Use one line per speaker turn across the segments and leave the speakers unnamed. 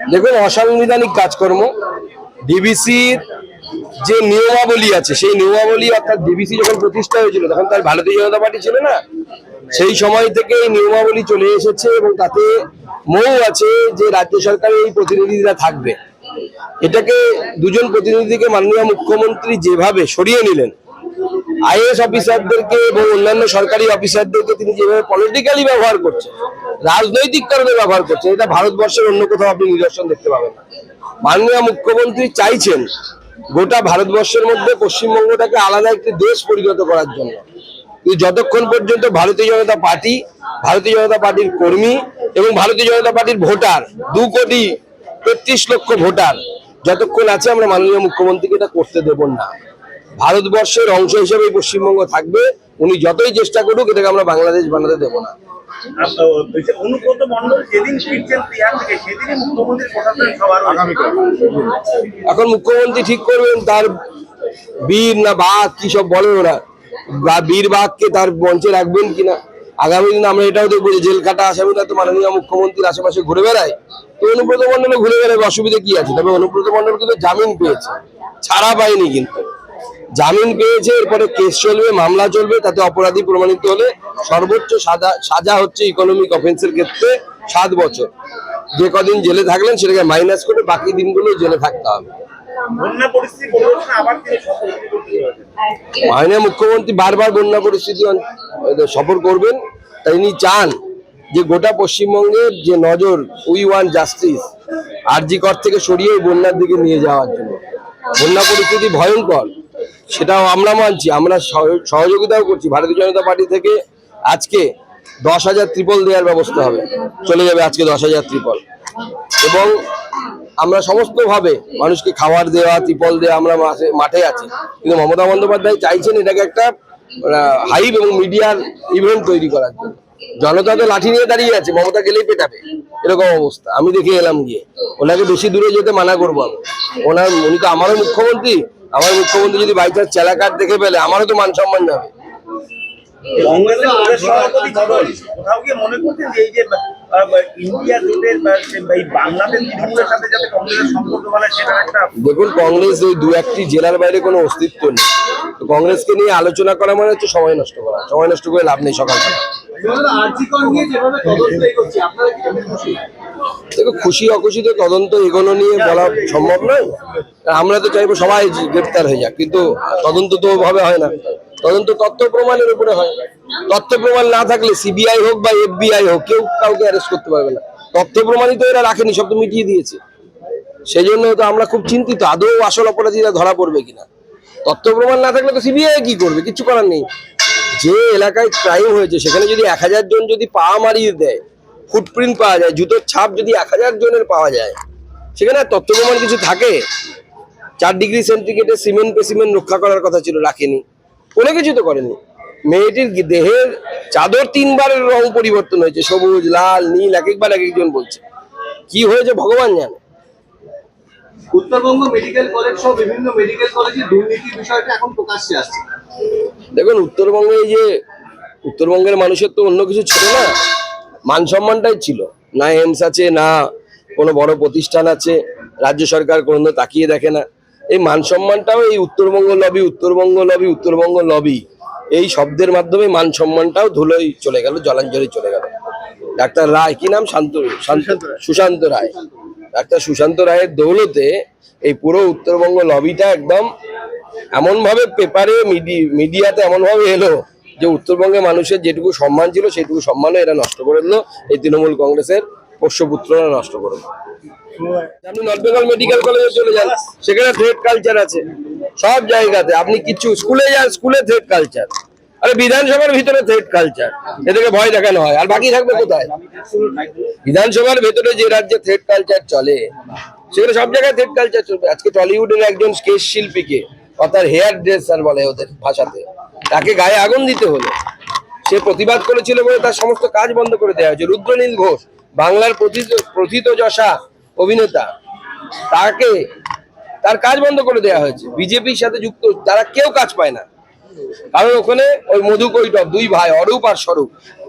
দেখুন, অসাংবিধানিক কাজকর্ম, ডিবিসির যে নিয়মাবলী আছে, সেই নিয়মাবলী অর্থাৎ ডিবিসি যখন প্রতিষ্ঠা হয়েছিল, তখন তার ভারতীয় জনতা পার্টি ছিল না? সেই সময় থেকে এই নিয়মাবলী চলে এসেছে এবং তাতে মৌ আছে যে রাজ্য সরকারের এই প্রতিনিধিরা থাকবে। এটাকে দুজন প্রতিনিধিকে মাননীয় মুখ্যমন্ত্রী যেভাবে সরিয়ে নিলেন আইএস অফিসারদেরকে এবং অন্যান্য সরকারি অফিসারদেরকে তিনি যেভাবে পলিটিক্যালি ব্যবহার করছেন, রাজনৈতিক কারণে ব্যবহার করছেন, এটা ভারতবর্ষের অন্য কোথাও আপনি নিদর্শন দেখতে পাবেন মাননীয় মুখ্যমন্ত্রী চাইছেন গোটা ভারতবর্ষের মধ্যে পশ্চিমবঙ্গটাকে আলাদা একটি দেশ পরিণত করার জন্য। যতক্ষণ পর্যন্ত ভারতীয় জনতা পার্টি, ভারতীয় জনতা পার্টির কর্মী এবং ভারতীয় জনতা পার্টির ভোটার, দু কোটি তেত্রিশ লক্ষ ভোটার, যতক্ষণ আছে আমরা মাননীয় মুখ্যমন্ত্রীকে এটা করতে দেব না। ভারতবর্ষের অংশ হিসেবে পশ্চিমবঙ্গ থাকবে। উনি যতই চেষ্টা করুক এটাকে আমরা বাংলাদেশ বানাতে দেবো না।
অনুব্রত মন্ডল যেদিন ফিরছেন থেকে সেদিনই মুখ্যমন্ত্রী।
এখন মুখ্যমন্ত্রী ঠিক করবেন তার বীর না বাঘ কি সব বলে ওরা? বা বীর বাঘকে তার মঞ্চে রাখবেন কিনা? আগামী দিন আমরা এটাও দেখব যে জেল কাটা আসামিরা তো মাননীয় মুখ্যমন্ত্রীর আশেপাশে ঘুরে বেড়ায়। তো অনুব্রত মন্ডলে ঘুরে বেড়াবে অসুবিধা কি আছে? তবে অনুব্রত মন্ডল কিন্তু জামিন পেয়েছে। ছাড়া পায়নি কিন্তু। জামিন পেয়েছে এরপরে কেস চলবে মামলা চলবে তাতে অপরাধী প্রমাণিত হলে সর্বোচ্চ সাজা সাজা হচ্ছে ইকোনমিক অফেন্সের ক্ষেত্রে সাত বছর। যে কদিন জেলে থাকলেন সেটাকে মাইনাস করে বাকি দিনগুলো জেলে থাকতে হবে। মাননীয় মুখ্যমন্ত্রী বারবার বন্যা পরিস্থিতি সফর করবেন তাই তিনি চান যে গোটা পশ্চিমবঙ্গের যে নজর উই ওয়ান জাস্টিস আরজি কর থেকে সরিয়ে বন্যার দিকে নিয়ে যাওয়ার জন্য। বন্যা পরিস্থিতি ভয়ঙ্কর। সেটাও আমরা মানছি, আমরা সহ- সহযোগিতাও করছি। ভারতীয় জনতা পার্টি থেকে আজকে দশ হাজার ত্রিপল দেওয়ার ব্যবস্থা হবে। চলে যাবে আজকে দশ হাজার ত্রিপল। এবং আমরা সমস্তভাবে মানুষকে খাবার দেওয়া, ত্রিপল দেওয়া আমরা মাঠে আছি। কিন্তু মমতা বন্দ্যোপাধ্যায় চাইছেন এটাকে একটা হাইপ এবং মিডিয়ার ইভেন্ট তৈরি করার জন্য। জনতা তো লাঠি নিয়ে দাঁড়িয়ে আছে, মমতা গেলেই পেটাবে। এরকম অবস্থা। আমি দেখে এলাম গিয়ে। ওনাকে বেশি দূরে যেতে মানা করব আমি। ওনার, উনি তো আমারও মুখ্যমন্ত্রী। আমার মুখ্যমন্ত্রী যদি বাই চান্স দেখে পেলে আমারও তো মান সম্মান যাবে
মনে এই এই
দেখুন কংগ্রেস ওই দু একটি জেলার বাইরে কোনো অস্তিত্ব নেই। তো কংগ্রেসকে নিয়ে আলোচনা করা মানে হচ্ছে সময় নষ্ট করা। সময় নষ্ট করে লাভ নেই সকালবেলা দেখো খুশি অখুশিতে তদন্ত এগোনো নিয়ে বলা সম্ভব নয়। আমরা তো চাইব সবাই গ্রেপ্তার হয়ে যাক, কিন্তু তদন্ত তো ওভাবে হয় না। তদন্ত তথ্য প্রমাণের উপরে হয়। তথ্য প্রমাণ না থাকলে সিবিআই হোক বা এফবিআই হোক, কেউ কাউকে অ্যারেস্ট করতে পারবে না। তথ্য প্রমাণই তো এরা রাখেনি, সব তো মিটিয়ে দিয়েছে। সেই জন্য তো আমরা খুব চিন্তিত, আদৌ আসল অপরাধীরা ধরা পড়বে কিনা। তথ্য প্রমাণ না থাকলে তো সিবিআই কি করবে কিছু করার নেই। যে এলাকায় ক্রাইম হয়েছে, সেখানে যদি এক হাজার জন যদি পা মারিয়ে দেয় ফুটপ্রিন্ট পাওয়া যায় জুতোর ছাপ যদি এক হাজার জনের পাওয়া যায় সেখানে তথ্য প্রমাণ কিছু থাকে? চার ডিগ্রি সেন্টিগ্রেডে সিমেন্ট পেসিমেন্ট রক্ষা করার কথা ছিল রাখেনি। কোনো কিছু তো করেনি। মেয়েটির দেহের চাদর তিনবারের রং পরিবর্তন হয়েছে সবুজ লাল নীল এক একবার এক একজন বলছে। কি হয়েছে ভগবান জানে?
উত্তরবঙ্গ মেডিকেল কলেজ সহ বিভিন্ন মেডিকেল কলেজে দুর্নীতির বিষয়টা এখন প্রকাশ্যে আসছে।
দেখুন উত্তরবঙ্গে এই যে উত্তরবঙ্গের মানুষের তো অন্য কিছু ছিল না। মান সম্মানটাই ছিল। না এমস আছে না কোনো বড় প্রতিষ্ঠান আছে রাজ্য সরকার কোনো তাকিয়ে দেখে না। এই মান সম্মানটাও এই Uttarbanga lobby Uttarbanga lobby Uttarbanga lobby এই শব্দের মাধ্যমে মান সম্মানটাও ধুলোই চলে গেল জলাঞ্জলি চলে গেল। ডাক্তার রায় কি নাম? শান্ত শান্ত সুশান্ত রায়। ডাক্তার সুশান্ত রায়ের দৌলতে এই পুরো উত্তরবঙ্গ লবিটা একদম এমনভাবে পেপারে মিডিয়াতে এমনভাবে এলো। যে উত্তরবঙ্গে মানুষের যেটুকু সম্মান ছিল সেটুকু সম্মানও এরা নষ্ট করে দিল। এই তৃণমূল কংগ্রেসের পোষ্যপুত্ররা নষ্ট করে দিল। আপনি নর্থ বেঙ্গল মেডিকেল কলেজে চলে যান। সেখানে থ্রেড কালচার আছে। সব জায়গাতে। আপনি কিছু স্কুলে যান, স্কুলে থ্রেড কালচার আরে বিধানসভার ভিতরে থ্রেড কালচার এদেরকে ভয় দেখানো হয়। আর বাকি থাকবে কোথায়? বিধানসভার ভেতরে যে রাজ্যে থ্রেড কালচার চলে, সেখানে সব জায়গায় থ্রেড কালচার চলবে। আজকে টলিউডের একজন স্কেচ শিল্পীকে অর্থাৎ হেয়ার ড্রেসার বলে ওদের ভাষাতে। তাকে গায়ে আগুন দিতে হলো। সে প্রতিবাদ করেছিল বলে তার সমস্ত কাজ বন্ধ করে দেওয়া হয়েছে। রুদ্রনীল ঘোষ বাংলার প্রথিত যশা অভিনেতা তাকে তার কাজ বন্ধ করে দেওয়া হয়েছে। বিজেপির সাথে যুক্ত তারা কেউ কাজ পায় না। কারণ ওখানে ওই মধু কৈটব দুই ভাই অরূপ আর স্বরূপ।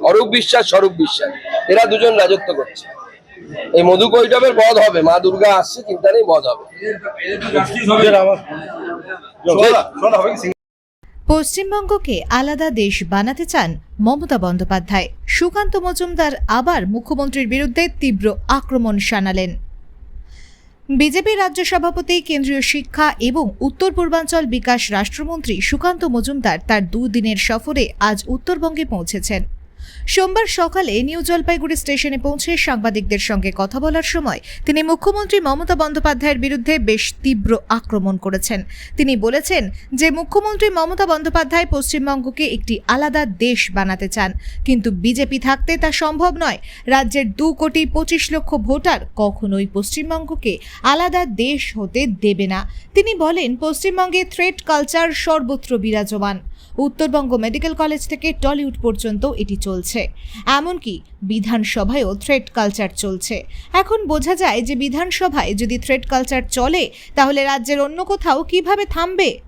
অরূপ বিশ্বাস স্বরূপ বিশ্বাস। এরা দুজন রাজত্ব করছে। এই মধু কৈটবের বধ হবে। মা দুর্গা আসছে চিন্তা নেই বধ হবে।
পশ্চিমবঙ্গকে আলাদা দেশ বানাতে চান মমতা বন্দ্যোপাধ্যায়। সুকান্ত মজুমদার আবার মুখ্যমন্ত্রীর বিরুদ্ধে তীব্র আক্রমণ শানালেন। বিজেপি রাজ্য সভাপতি, কেন্দ্রীয় শিক্ষা এবং উত্তর পূর্বাঞ্চল বিকাশ রাষ্ট্রমন্ত্রী সুকান্ত মজুমদার তার দুদিনের সফরে আজ উত্তরবঙ্গে পৌঁছেছেন। সোমবার সকালে নিউ জলপাইগুড়ি স্টেশনে পৌঁছে সাংবাদিকদের সঙ্গে কথা বলার সময় তিনি মুখ্যমন্ত্রী মমতা বন্দ্যোপাধ্যায়ের বিরুদ্ধে বেশ তীব্র আক্রমণ করেছেন। তিনি বলেছেন যে, মুখ্যমন্ত্রী মমতা বন্দ্যোপাধ্যায় পশ্চিমবঙ্গকে একটি আলাদা দেশ বানাতে চান, কিন্তু বিজেপি থাকতে তা সম্ভব নয়। রাজ্যের দু কোটি পঁচিশ লক্ষ ভোটার কখনোই পশ্চিমবঙ্গকে আলাদা দেশ হতে দেবে না। তিনি বলেন, পশ্চিমবঙ্গে থ্রেড কালচার সর্বত্র বিরাজমান। উত্তরবঙ্গ মেডিকেল কলেজ থেকে টলিউড পর্যন্ত এটি চলছে। এমনকি বিধানসভায়ও থ্রেড কালচার চলছে। এখন বোঝা যায় যে বিধানসভায় যদি থ্রেড কালচার চলে, তাহলে রাজ্যের অন্য কোথাও কীভাবে থামবে?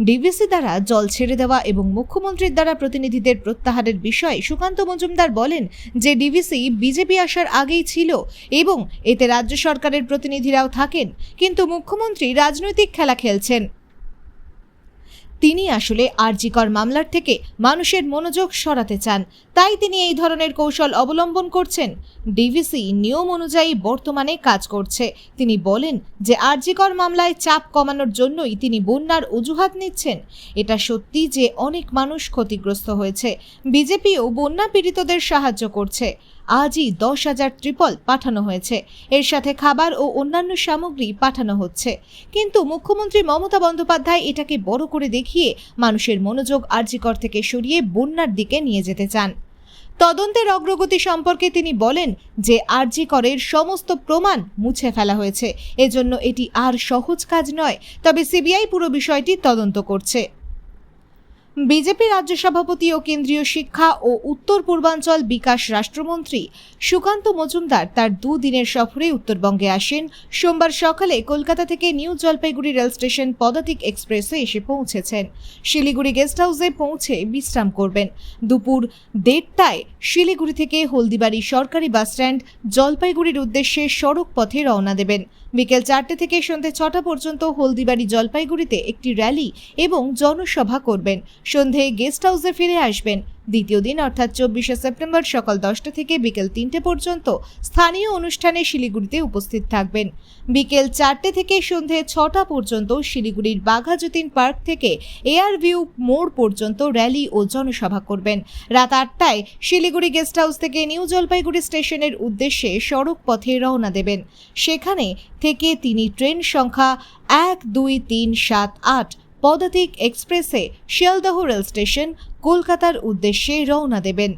ডিভিসি দ্বারা জল ছেড়ে দেওয়া এবং মুখ্যমন্ত্রীর দ্বারা প্রতিনিধিদের প্রত্যাহারের বিষয়ে সুকান্ত মজুমদার বলেন যে ডিভিসি বিজেপি আসার আগেই ছিল এবং এতে রাজ্য সরকারের প্রতিনিধিরাও থাকেন। কিন্তু মুখ্যমন্ত্রী রাজনৈতিক খেলা খেলছেন। তিনি আসলে আরজিকর মামলার থেকে মানুষের মনোযোগ সরাতে চান। তাই তিনি এই ধরনের কৌশল অবলম্বন করছেন। ডিভিসি নিয়ম অনুযায়ী বর্তমানে কাজ করছে। তিনি বলেন যে আরজিকর মামলায় চাপ কমানোর জন্যই তিনি বন্যার অজুহাত নিচ্ছেন। এটা সত্যি যে অনেক মানুষ ক্ষতিগ্রস্ত হয়েছে। বিজেপিও বন্যা পীড়িতদের সাহায্য করছে। আজই দশ হাজার ত্রিপল পাঠানো হয়েছে। এর সাথে খাবার ও অন্যান্য সামগ্রী পাঠানো হচ্ছে। কিন্তু মুখ্যমন্ত্রী মমতা বন্দ্যোপাধ্যায় এটাকে বড় করে দেখিয়ে মানুষের মনোযোগ আর্জিকর থেকে সরিয়ে বন্যার দিকে নিয়ে যেতে চান। তদন্তের অগ্রগতি সম্পর্কে তিনি বলেন যে আরজি করের সমস্ত প্রমাণ মুছে ফেলা হয়েছে। এজন্য এটি আর সহজ কাজ নয়, তবে সিবিআই পুরো বিষয়টি তদন্ত করছে। বিজেপি রাজ্য সভাপতি ও কেন্দ্রীয় শিক্ষা ও উত্তর পূর্বাঞ্চল বিকাশ রাষ্ট্রমন্ত্রী সুকান্ত মজুমদার তার দুদিনের সফরে উত্তরবঙ্গে আসেন। সোমবার সকালে কলকাতা থেকে নিউ জলপাইগুড়ি রেল স্টেশন পদাতিক এক্সপ্রেসে এসে পৌঁছেছেন। শিলিগুড়ি গেস্ট হাউসে পৌঁছে বিশ্রাম করবেন। দুপুর দেড়টায় শিলিগুড়ি থেকে হলদিবাড়ি সরকারি বাসস্ট্যান্ড জলপাইগুড়ির উদ্দেশ্যে সড়ক পথে রওনা দেবেন। বিকেল চারটে থেকে সন্ধ্যে ছটা পর্যন্ত হলদিবাড়ি জলপাইগুড়িতে একটি র্যালি এবং জনসভা করবেন। সন্ধে গেস্ট হাউসে ফিরে আসবেন। দ্বিতীয় দিন, অর্থাৎ চব্বিশে সেপ্টেম্বর সকাল দশটা থেকে বিকেল তিনটে পর্যন্ত স্থানীয় অনুষ্ঠানে শিলিগুড়িতে উপস্থিত থাকবেন। বিকেল চারটে থেকে সন্ধে ছটা পর্যন্ত শিলিগুড়ির বাঘা যতীন পার্ক থেকে এয়ার ভিউ মোড় পর্যন্ত র্যালি ও জনসভা করবেন। রাত আটটায় শিলিগুড়ি গেস্ট হাউস থেকে নিউ জলপাইগুড়ি স্টেশনের উদ্দেশ্যে সড়ক পথে রওনা দেবেন। সেখানে থেকে তিনি ট্রেন সংখ্যা এক, দুই, তিন, সাত, আট পদাতিক এক্সপ্রেসে শিয়ালদহ রেল স্টেশন কলকাতার উদ্দেশ্যে রওনা দেবেন।